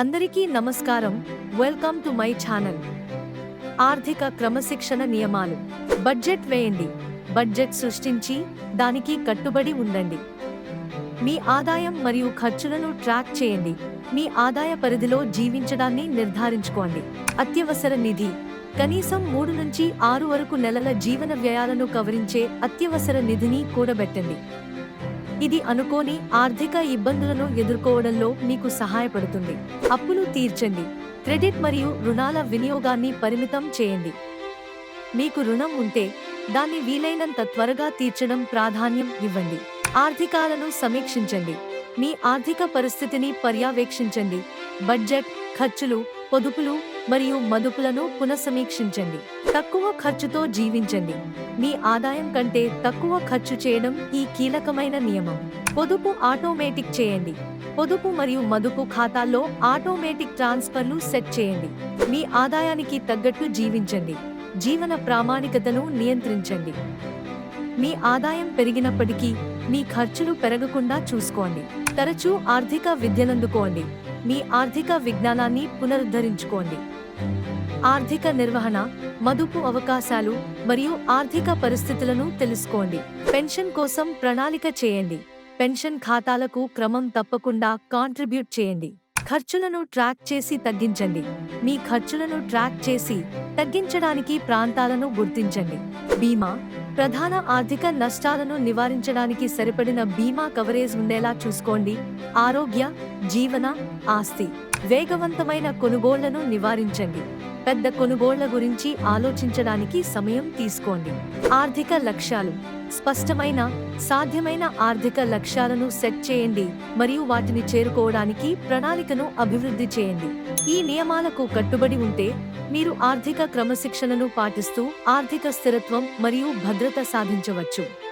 అందరికీ నమస్కారం. Welcome to my channel ఆర్థిక క్రమశిక్షణ నియమాలు. బడ్జెట్ వేయండి. బడ్జెట్ సృష్టించి దానికి కట్టుబడి ఉండండి. మీ ఆదాయం మరియు ఖర్చులను ట్రాక్ చేయండి. మీ ఆదాయ పరిధిలో జీవించడాన్ని నిర్ధారించుకోండి. అత్యవసర నిధి. కనీసం మూడు నుంచి ఆరు వరకు నెలల జీవన వ్యయాలను కవరించే అత్యవసర నిధిని కూడబెట్టండి. ఇది అనుకోని ఆర్థిక ఇబ్బందులను ఎదుర్కోవడంలో మీకు సహాయపడుతుంది. అప్పులు తీర్చండి. క్రెడిట్ మరియు రుణాల వినియోగాన్ని పరిమితం చేయండి. మీకు రుణం ఉంటే దాన్ని వీలైనంత త్వరగా తీర్చడం ప్రాధాన్యం ఇవ్వండి. ఆర్థికాలను సమీక్షించండి. మీ ఆర్థిక పరిస్థితిని పర్యవేక్షించండి. బడ్జెట్ ఖర్చులు పొదుపులు మరియు మదుపులను పునఃసమీక్షించండి. తక్కువ ఖర్చుతో జీవించండి. మీ ఆదాయం కంటే తక్కువ ఖర్చు చేయడం ఈ కీలకమైన నియమం. పొదుపు ఆటోమేటిక్ చేయండి. పొదుపు మరియు మదుపు ఖాతాల్లో ఆటోమేటిక్ ట్రాన్స్ఫర్లు సెట్ చేయండి. మీ ఆదాయానికి తగ్గట్టు జీవించండి. జీవన ప్రామాణికతను నియంత్రించండి. మీ ఆదాయం పెరిగినప్పటికీ మీ ఖర్చులు పెరగకుండా చూసుకోండి. తరచూ ఆర్థిక విద్యనందుకోండి. మీ ఆర్థిక విజ్ఞానాన్ని పునరుద్ధరించుకోండి. ఆర్థిక నిర్వహణ మదుపు అవకాశాలు మరియు ఆర్థిక పరిస్థితులను తెలుసుకోండి. పెన్షన్ కోసం ప్రణాళిక చేయండి. పెన్షన్ ఖాతాలకు క్రమం తప్పకుండా కాంట్రిబ్యూట్ చేయండి. ఖర్చులను ట్రాక్ చేసి తగ్గించండి. మీ ఖర్చులను ట్రాక్ చేసి తగ్గించడానికి ప్రాంతాలను గుర్తించండి. బీమా ప్రధాన ఆర్థిక నష్టాలను నివారించడానికి సరిపడిన బీమా కవరేజ్ ఉండేలా చూసుకోండి. ఆరోగ్య జీవన ఆస్తి. వేగవంతమైన కొనుగోళ్ళను నివారించండి. పెద్ద కొనుగోళ్ళ గురించి ఆలోచించడానికి సమయం తీసుకోండి. ఆర్థిక లక్ష్యాలు. స్పష్టమైన సాధ్యమైన ఆర్థిక లక్ష్యాలను సెట్ చేయండి మరియు వాటిని చేరుకోవడానికి ప్రణాళికను అభివృద్ధి చేయండి. ఈ నియమాలకు కట్టుబడి ఉంటే మీరు ఆర్థిక క్రమశిక్షణను పాటిస్తూ ఆర్థిక స్థిరత్వం మరియు భద్రత సాధించవచ్చు.